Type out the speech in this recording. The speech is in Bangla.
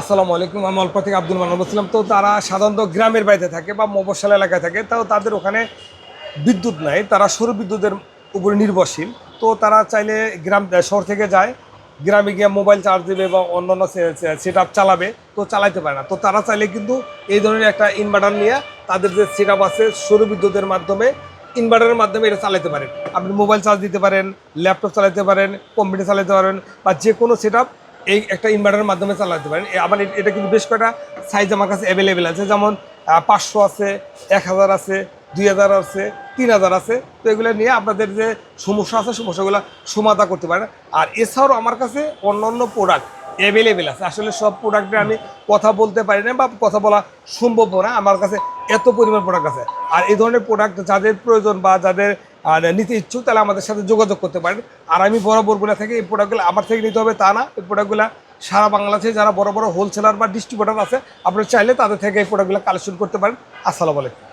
আসসালামু আলাইকুম। আমি অল্প থেকে আব্দুল মান্নান বলছিলাম। তো তারা সাধারণত গ্রামের বাড়িতে থাকে বা মফস্বল এলাকায় থাকে। তাও তাদের ওখানে বিদ্যুৎ নাই। তারা সৌর বিদ্যুতের উপরে নির্ভরশীল। তো তারা চাইলে গ্রাম শহর থেকে যায়। গ্রামে গিয়ে মোবাইল চার্জ দেবে বা অন্যান্য সেট আপ চালাবে। তো চালাইতে পারে না। তো তারা চাইলে কিন্তু এই ধরনের একটা ইনভার্টার নিয়ে তাদের যে সেট আপ আছে সৌর বিদ্যুতের মাধ্যমে ইনভার্টারের মাধ্যমে এটা চালাতে পারেন। আপনি মোবাইল চার্জ দিতে পারেন ল্যাপটপ চালাতে পারেন কম্পিউটার চালাতে পারেন বা যে কোনো সেট এই একটা ইনভার্টারের মাধ্যমে চালাতে পারেন। আবার এটা কিন্তু বেশ কয়েকটা সাইজ আমার কাছে অ্যাভেলেবেল আছে। যেমন পাঁচশো আছে, এক হাজার আছে, দুই হাজার আছে, তিন হাজার আছে। তো এগুলো নিয়ে আপনাদের যে সমস্যা আছে, সমস্যাগুলো সমাধা করতে পারেন। আর এছাড়াও আমার কাছে অন্য অন্য প্রোডাক্ট অ্যাভেলেবেল আছে। আসলে সব প্রোডাক্টে আমি কথা বলতে পারি না বা কথা বলা সম্ভব না। আমার কাছে এত পরিমাণ প্রোডাক্ট আছে। আর এই ধরনের প্রোডাক্ট যাদের প্রয়োজন বা যাদের নিতে ইচ্ছুক, তাহলে আমাদের সাথে যোগাযোগ করতে পারেন। আর আমি বরাবর বলে থাকি এই প্রোডাক্টগুলো আমার থেকে নিতে হবে তা না। এই প্রোডাক্টগুলো সারা বাংলাদেশে যারা বড় বড় হোলসেলার বা ডিস্ট্রিবিউটার আছে, আপনারা চাইলে তাদের থেকে এই প্রোডাক্টগুলো কালেকশন করতে পারেন। আসসালামু আলাইকুম।